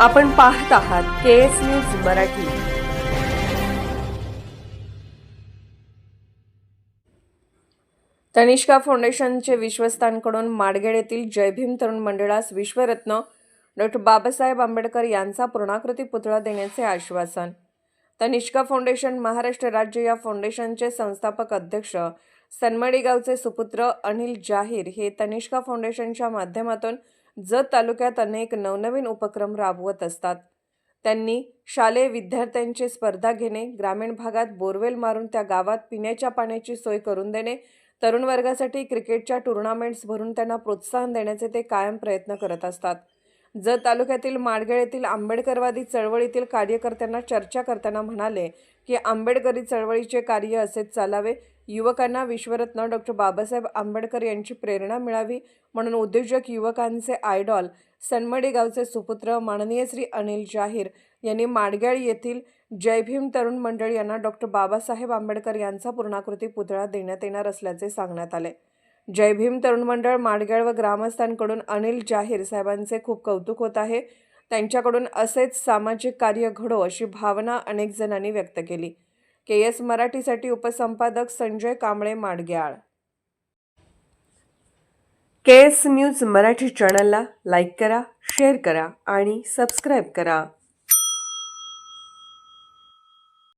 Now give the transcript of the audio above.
आपण पाहत आहात K S news Marathi. Tanishka फाउंडेशनचे विश्वस्तांकडून माडगेड येथील जयभीम तरुण मंडळास विश्वरत्न डॉक्टर बाबासाहेब आंबेडकर यांचा पूर्णाकृती पुतळा देण्याचे आश्वासन. तनिष्का फाउंडेशन महाराष्ट्र राज्य या फाउंडेशनचे संस्थापक अध्यक्ष सनमडी गावचे सुपुत्र अनिल जाहीर हे तनिष्का फाउंडेशनच्या माध्यमातून जत तालुक्यात अनेक नवनवीन उपक्रम राबवत असतात. त्यांनी शालेय विद्यार्थ्यांची स्पर्धा घेणे ग्रामीण भागात बोरवेल मारून त्या गावात पिण्याच्या पाण्याची सोय करून देणे तरुण वर्गासाठी क्रिकेटच्या टुर्नामेंट्स भरून त्यांना प्रोत्साहन देण्याचे ते कायम प्रयत्न करत असतात. जत तालुक्यातील माडगेळ येथील आंबेडकरवादी चळवळीतील कार्यकर्त्यांना चर्चा करताना म्हणाले की आंबेडकरी चळवळीचे कार्य असेच चालावे युवकांना विश्वरत्न डॉक्टर बाबासाहेब आंबेडकर यांची प्रेरणा मिळावी म्हणून उद्योजक युवकांचे आयडॉल सनमडेगावचे सुपुत्र माननीय श्री अनिल जाहीर यांनी माडग्याळ येथील जयभीम तरुण मंडळ यांना डॉक्टर बाबासाहेब आंबेडकर यांचा पूर्णाकृती पुतळा देण्यात येणार असल्याचे सांगण्यात आले. जय भीम तरुण मंडळ माडग्याळ व ग्रामस्थांकडून अनिल जाहीर साहेबांचे खूप कौतुक होत आहे. त्यांच्याकडून असेच सामाजिक कार्य घडो अशी भावना अनेक जणांनी व्यक्त केली. के एस मराठीसाठी उपसंपादक Sanjay Kamble Madgyal. K S news Marathi चॅनलला लाईक करा शेअर करा आणि सबस्क्राईब करा.